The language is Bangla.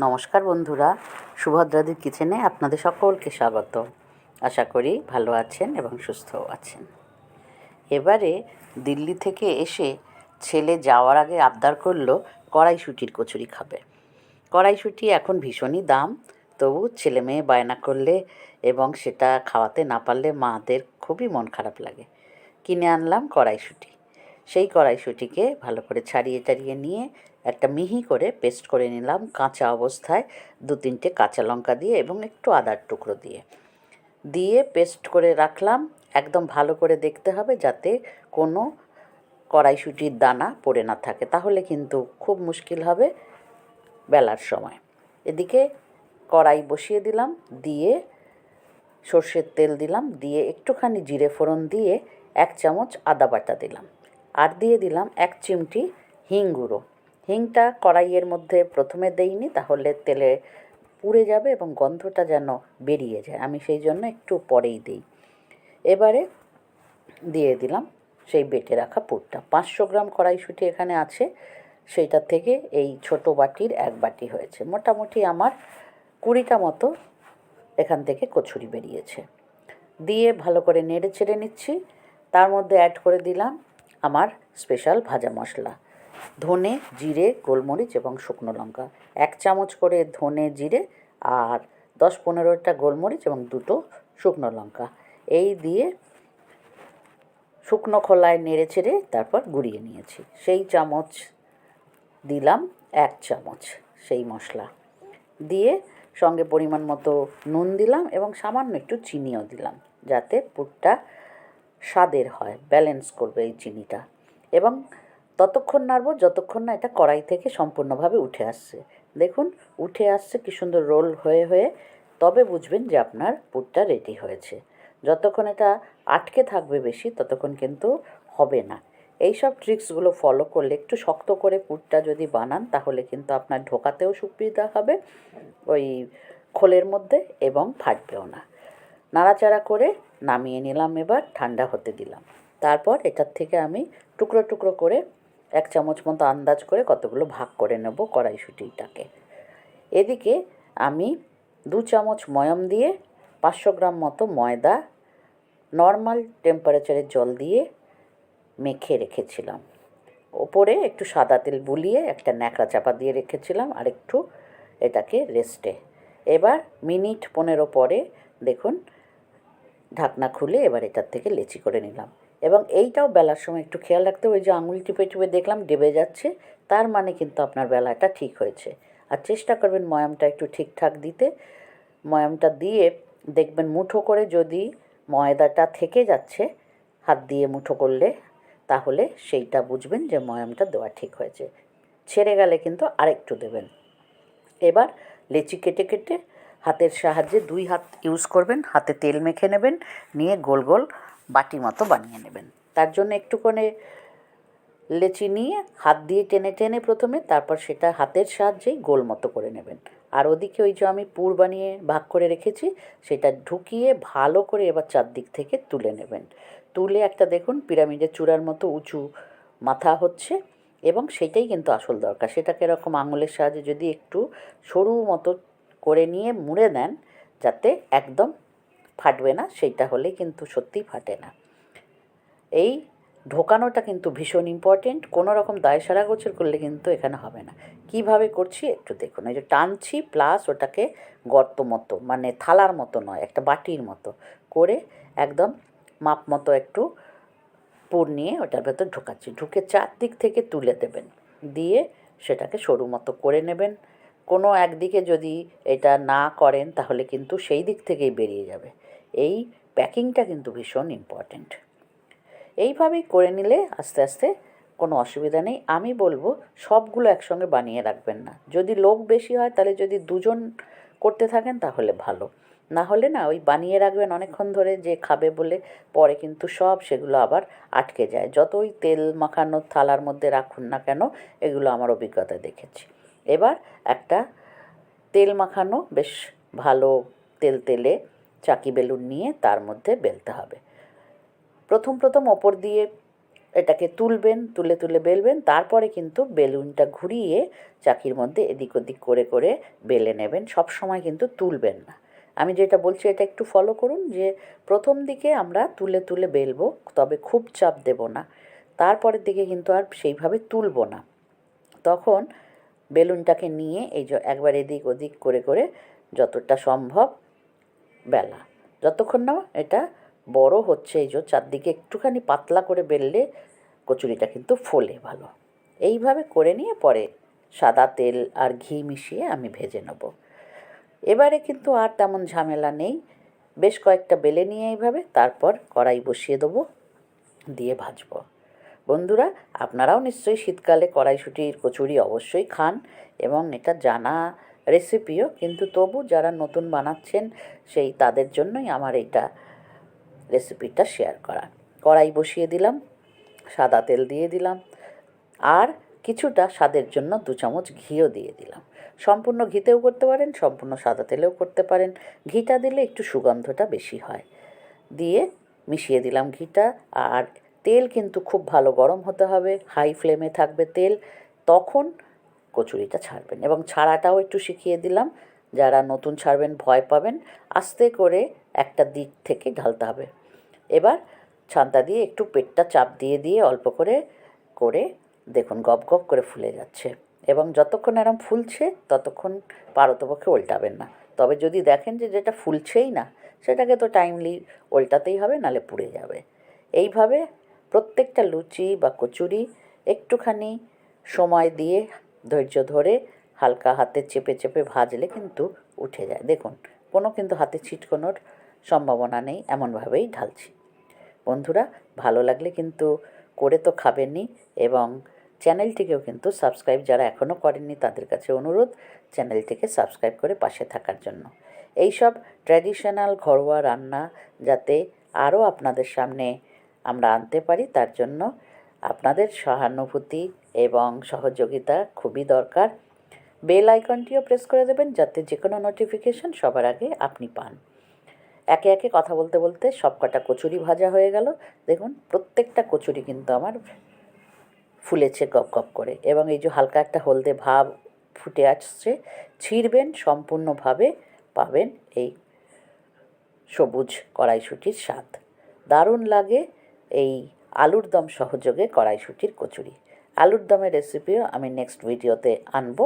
নমস্কার বন্ধুরা, সুভদ্রাদির কিচেনে আপনাদের সকলকে স্বাগত। আশা করি ভালো আছেন এবং সুস্থও আছেন। এবারে দিল্লি থেকে এসে ছেলে যাওয়ার আগে আবদার করল কড়াইশুটির কচুরি খাবে। কড়াইশুটি এখন ভীষণই দাম, তবু ছেলে মেয়ে বায়না করলে এবং সেটা খাওয়াতে না পারলে মাদের খুবই মন খারাপ লাগে। কিনে আনলাম কড়াইশুটি। সেই কড়াইশুটিকে ভালো করে ছাড়িয়ে টাড়িয়ে নিয়ে একটা মিহি করে পেস্ট করে নিলাম কাঁচা অবস্থায় দু তিনটে কাঁচা লঙ্কা দিয়ে এবং একটু আদার টুকরো দিয়ে। দিয়ে পেস্ট করে রাখলাম, একদম ভালো করে দেখতে হবে যাতে কোনো কড়াইশুটির দানা পড়ে না থাকে, তাহলে কিন্তু খুব মুশকিল হবে বেলার সময়। এদিকে কড়াই বসিয়ে দিলাম, দিয়ে সর্ষের তেল দিলাম, দিয়ে একটুখানি জিরে ফোড়ন দিয়ে এক চামচ আদা বাটা দিলাম। আর দিয়ে দিলাম এক চিমটি হিং গুঁড়ো। হিংটা কড়াইয়ের মধ্যে প্রথমে দেইনি, তাহলে তেলে পুড়ে যাবে এবং গন্ধটা যেন বেরিয়ে যায়। আমি সেই জন্য একটু পরেই দিই। এবারে দিয়ে দিলাম সেই বেটে রাখা পুরটা। পাঁচশো গ্রাম কড়াইশুঁটি এখানে আছে, সেইটা থেকে এই ছোট বাটির এক বাটি হয়েছে। মোটামুটি আমার কুড়িটা মতো এখান থেকে কচুরি বেরিয়েছে। দিয়ে ভালো করে নেড়ে চেড়ে নিচ্ছি। তার মধ্যে অ্যাড করে দিলাম আমার স্পেশাল ভাজা মশলা। ধনে, জিরে, গোলমরিচ এবং শুকনো লঙ্কা। এক চামচ করে ধনে, জিরে আর দশ পনেরোটা গোলমরিচ এবং দুটো শুকনো লঙ্কা। এই দিয়ে শুকনো খোলায় নেড়ে চেড়ে তারপর গুঁড়িয়ে নিয়েছি। সেই চামচ দিলাম এক চামচ সেই মশলা। দিয়ে সঙ্গে পরিমাণ মতো নুন দিলাম এবং সামান্য একটু চিনিও দিলাম। যাতে পুরটা স্বাদের হয় ব্যালেন্স করবে এই চিনিটা। এবং ততক্ষণ নাড়ব, যতক্ষণ না এটা কড়াই থেকে সম্পূর্ণভাবে উঠে আসছে। দেখুন, উঠে আসছে, কি সুন্দর রোল হয়ে হয়ে। তবে বুঝবেন যে আপনার পুরটা রেডি হয়েছে। যতক্ষণ এটা আটকে থাকবে বেশি, ততক্ষণ কিন্তু হবে না। এই সব ট্রিক্সগুলো ফলো করলে, একটু শক্ত করে পুরটা যদি বানান, তাহলে কিন্তু আপনার ঢোকাতেও সুবিধা হবে, ওই খোলের মধ্যে, এবং ফাটবেও না। নাড়াচাড়া করে নামিয়ে নিলাম এবার, ঠান্ডা হতে দিলাম। তারপর এটার থেকে আমি টুকরো টুকরো করে এক চামচ মতো আন্দাজ করে কতগুলো ভাগ করে নেব কড়াইশুটিটাকে। এদিকে আমি দু চামচ ময়ম দিয়ে পাঁচশো গ্রাম মতো ময়দা নর্মাল টেম্পারেচারের জল দিয়ে মেখে রেখেছিলাম। ওপরে একটু সাদা তেল বুলিয়ে একটা ন্যাকড়া চাপা দিয়ে রেখেছিলাম আর একটু এটাকে রেস্টে। এবার মিনিট পনেরো পরে দেখুন ঢাকনা খুলে এবার এটার থেকে লেচি করে নিলাম। এবং এইটাও বেলার সময় একটু খেয়াল রাখতে হবে যে আঙুল টিপে টিপে দেখলাম ডেবে যাচ্ছে, তার মানে কিন্তু আপনার বেলাটা ঠিক হয়েছে। আর চেষ্টা করবেন ময়ামটা একটু ঠিকঠাক দিতে। ময়ামটা দিয়ে দেখবেন মুঠো করে যদি ময়দাটা থেকে যাচ্ছে, হাত দিয়ে মুঠো করলে, তাহলে সেইটা বুঝবেন যে ময়ামটা দেওয়া ঠিক হয়েছে। ছেড়ে গেলে কিন্তু আরেকটু দেবেন। এবার লেচি কেটে কেটে হাতের সাহায্যে দুই হাত ইউজ করবেন, হাতে তেল মেখে নেবেন, নিয়ে গোল গোল বাটি মতো বানিয়ে নেবেন। তার জন্য একটুখানি লেচি নিয়ে হাত দিয়ে টেনে টেনে প্রথমে, তারপর সেটা হাতের সাহায্যেই গোল মতো করে নেবেন। আর ওদিকে ওই যে আমি পুর বানিয়ে ভাগ করে রেখেছি, সেটা ঢুকিয়ে ভালো করে এবার চারদিক থেকে তুলে নেবেন। তুলে একটা দেখুন, পিরামিডের চূড়ার মতো উঁচু মাথা হচ্ছে এবং সেটাই কিন্তু আসল দরকার। সেটাকে এরকম আঙুলের সাহায্যে যদি একটু সরু মতো করে নিয়ে মুড়ে দেন যাতে একদম ফাটবে না, সেইটা হলে কিন্তু সত্যিই ফাটে না। এই ঢোকানোটা কিন্তু ভীষণ ইম্পর্টেন্ট কোনো রকম দায় সারা গোছর করলে কিন্তু এখানে হবে না। কীভাবে করছি একটু দেখুন, এই যে টানছি প্লাস ওটাকে গর্ত মতো মানে থালার মতো নয়, একটা বাটির মতো করে একদম মাপ মতো একটু পুর নিয়ে ওটার ভেতর ঢোকাচ্ছি। ঢুকে চারদিক থেকে তুলে দেবেন, দিয়ে সেটাকে সরু মতো করে নেবেন। কোনো একদিকে যদি এটা না করেন, তাহলে কিন্তু সেই দিক থেকেই বেরিয়ে যাবে। এই প্যাকিংটা কিন্তু ভীষণ ইম্পর্ট্যান্ট এইভাবেই করে নিলে আস্তে আস্তে কোনো অসুবিধা নেই। আমি বলব, সবগুলো একসঙ্গে বানিয়ে রাখবেন না। যদি লোক বেশি হয়, তাহলে যদি দুজন করতে থাকেন, তাহলে ভালো। না হলে না, ওই বানিয়ে রাখবেন অনেকক্ষণ ধরে যে খাবে বলে, পরে কিন্তু সব সেগুলো আবার আটকে যায়। যতই তেল মাখানো থালার মধ্যে রাখুন না কেন, এগুলো আমার অভিজ্ঞতা দেখেছি। এবার একটা তেল মাখানো বেশ ভালো তেল তেলে চাকি বেলুন নিয়ে তার মধ্যে বেলতে হবে। প্রথম প্রথম ওপর দিয়ে এটাকে তুলবেন, তুলে তুলে বেলবেন, তারপরে কিন্তু বেলুনটা ঘুরিয়ে চাকির মধ্যে এদিক ওদিক করে করে বেলে নেবেন। সব সময় কিন্তু তুলবেন না। আমি যেটা বলছি এটা একটু ফলো করুন যে প্রথম দিকে আমরা তুলে তুলে বেলবো, তবে খুব চাপ দেব না। তারপরের দিকে কিন্তু আর সেইভাবে তুলবো না। তখন বেলুনটাকে নিয়ে এই যে একবার এদিক ওদিক করে করে যতটা সম্ভব বেলা। যতক্ষণ না এটা বড় হচ্ছে, এই যে চারদিকে একটুখানি পাতলা করে বেললে কচুরিটা কিন্তু ফোলে ভালো। এইভাবে করে নিয়ে পরে সাদা তেল আর ঘি মিশিয়ে আমি ভেজে নেব। এবারে কিন্তু আর তেমন ঝামেলা নেই। বেশ কয়েকটা বেলে নিয়ে এইভাবে, তারপর কড়াই বসিয়ে দেবো, দিয়ে ভাজবো। বন্ধুরা, আপনারাও নিশ্চয়ই শীতকালে কড়াইশুটির কচুরি অবশ্যই খান এবং এটা জানা রেসিপিও। কিন্তু তবু যারা নতুন বানাচ্ছেন, সেই তাদের জন্যই আমার এইটা রেসিপিটা শেয়ার করা। কড়াই বসিয়ে দিলাম, সাদা তেল দিয়ে দিলাম আর কিছুটা স্বাদের জন্য দু চামচ ঘিও দিয়ে দিলাম। সম্পূর্ণ ঘিতেও করতে পারেন, সম্পূর্ণ সাদা তেলেও করতে পারেন। ঘিটা দিলে একটু সুগন্ধটা বেশি হয়। দিয়ে মিশিয়ে দিলাম ঘিটা আর তেল কিন্তু খুব ভালো গরম হতে হবে হাই ফ্লেমে থাকবে তেল, তখন কচুরিটা ছাড়বেন। এবং ছাড়াটাও একটু শিখিয়ে দিলাম, যারা নতুন ছাড়বেন ভয় পাবেন, আস্তে করে একটা দিক থেকে ঢালতে হবে। এবার ছান্তা দিয়ে একটু পেটটা চাপ দিয়ে দিয়ে অল্প করে করে দেখুন গপ গপ করে ফুলে যাচ্ছে। এবং যতক্ষণ এরম ফুলছে, ততক্ষণ পারতপক্ষে উল্টাবেন না। তবে যদি দেখেন যে যেটা ফুলছেই না, সেটাকে তো টাইমলি উল্টাতেই হবে, নালে পুড়ে যাবে। এইভাবে প্রত্যেকটা লুচি বা কচুরি একটুখানি সময় দিয়ে ধৈর্য ধরে হালকা হাতে চেপে চেপে ভাজলে কিন্তু উঠে যায়। দেখুন, কোনো কিন্তু হাতে ছিটকোনোর সম্ভাবনা নেই, এমনভাবেই ঢালছি। বন্ধুরা, ভালো লাগলে কিন্তু করে তো খাবেনই এবং চ্যানেলটিকেও কিন্তু সাবস্ক্রাইব যারা এখনও করেননি তাদের কাছে অনুরোধ, চ্যানেলটিকে সাবস্ক্রাইব করে পাশে থাকার জন্য। এইসব ট্র্যাডিশনাল ঘরোয়া রান্না যাতে আরও আপনাদের সামনে আমরা আনতে পারি, তার জন্য আপনাদের সহানুভূতি এবং সহযোগিতা খুবই দরকার। বেল আইকনটিও প্রেস করে দেবেন যাতে যে কোনো নোটিফিকেশন সবার আগে আপনি পান। একে একে কথা বলতে বলতে সব কটা কচুরি ভাজা হয়ে গেল। দেখুন, প্রত্যেকটা কচুরি কিন্তু আমার ফুলেছে গপ গপ করে এবং এই যে হালকা একটা হলদে ভাব ফুটে আসছে, ছিঁড়বেন, সম্পূর্ণভাবে পাবেন এই সবুজ কড়াইশুটির স্বাদ। দারুণ লাগে এই আলুর দম সহযোগে কড়াইশুটির কচুরি। আলুর দমের রেসিপিও আমি নেক্সট ভিডিওতে আনব।